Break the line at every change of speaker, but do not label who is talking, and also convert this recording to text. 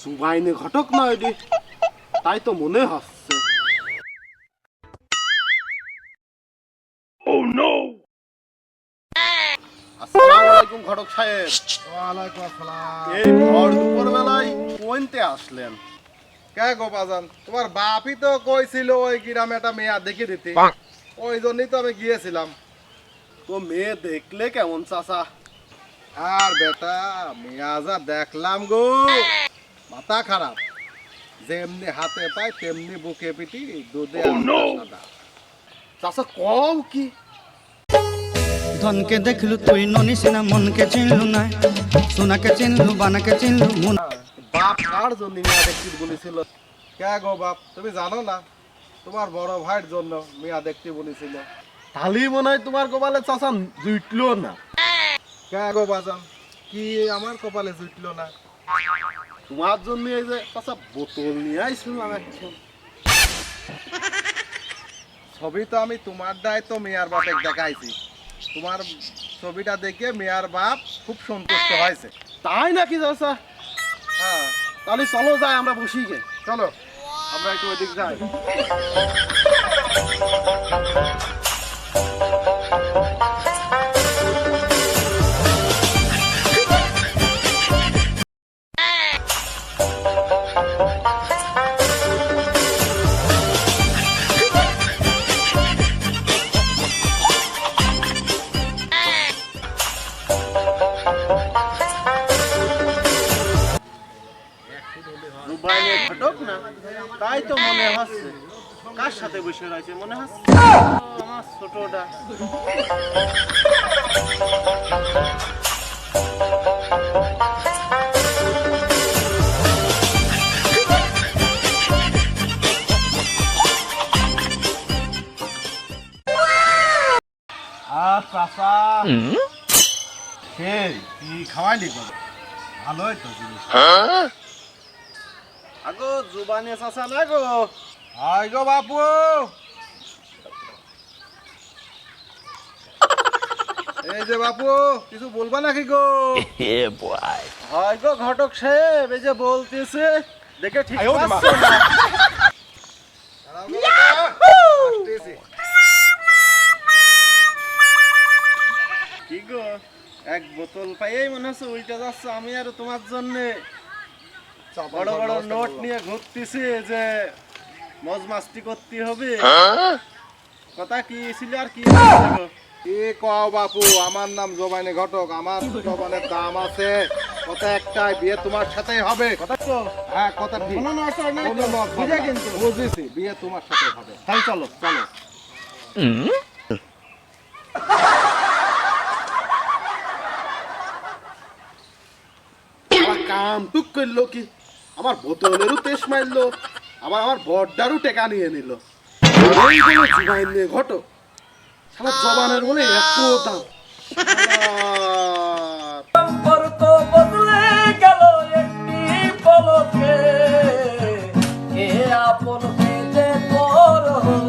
জুবাইনে ঘটক নয় রে। তাই তো মনে হচ্ছে। আসসালামু ঘটক সাহেব।
ওয়ালাইকুম আসসালাম।
এই ভর দুপুর বেলায় কোনতে আসলেন।
কে গো বাজান? তোমার বাপই তো কইছিল ওই গ্রামে একটা মেয়া দেখে দিতে। ওই জন্যই তো আমি গিয়েছিলাম।
তো মেয়ে দেখলে কেমন চাচা?
আর বেটা মেয়া যা দেখলাম গো। মাথা খারাপ। যেমনি হাতে পায় তেমনি বুকে পিটি দুধে সাদা।
চাচা কও কি?
ধনকে দেখলু তুই ননিস না মনকে চিনলু না সোনাকে চিনলু বানাকে চিনলু মন
বাপ কার জন্য মেয়ে দেখতে বলেছিল
কে গো বাপ তুমি জানো না? তোমার বড় ভাইয়ের জন্য মেয়া দেখতে বলেছিল
তাহলেই মনে হয় তোমার গোপালে চাচা জুটলো না।
গো বাজান? কি আমার কপালে জুটলো না?
তোমার জন্য এই যে চাচা বোতল নিয়ে আইছিলাম একটা
ছবি তো আমি তোমার দায়িত্ব মেয়ার বাপে দেখাইছি। তোমার ছবিটা দেখে মেয়ার বাপ খুব সন্তুষ্ট হয়েছে।
তাই নাকি চাচা?
হ্যাঁ
তাহলে চলো যাই, আমরা বসি গে।
চলো,
আমরা একটু ওইদিক যাই। দুবাইয়ে ঘটক না তাই তো মনে হচ্ছে। কার সাথে বসে রয়েছে মনে হচ্ছে? আমার ছোটটা। চাচা সেই কি খাওয়াইলি ভালোই তো জিনিস আগো জুবানে চাচা না গো।
আই গো বাপু। এই যে বাপু কিছু বলবা নাকি গো?
হয় গো ঘটক সাহেব এই যে বলতেছে দেখে ঠিক পাচ্ছ না?
গো
কি গো? এক বোতল পাইয়েই মনে হচ্ছে উল্টে যাচ্ছে আমি আর তোমার জন্য। বড় বড় নোট নিয়ে ঘুরতেছি যে মজ মাস্তি করতে হবে। কথা কি ছিল আর কি? গো?
কও বাপু আমার নাম জবানে ঘটক আমার জবানের দাম আছে কথা একটাই বিয়ে তোমার সাথেই হবে।
কথা তো।
হ্যাঁ কথা ঠিক।
কোনো নাই
নড়চড়
বুঝে কিন্তু।
বুঝেছি বিয়ে তোমার সাথে হবে।
তাই চলো। চলো। কাম টুক করল কি? আমার বোতলেরও তেস মারলো আবার আমার বড্ডারও টেকা নিয়ে নিল। জুবাইন নিয়ে ঘটো সারা জবানের বলে এত দাম।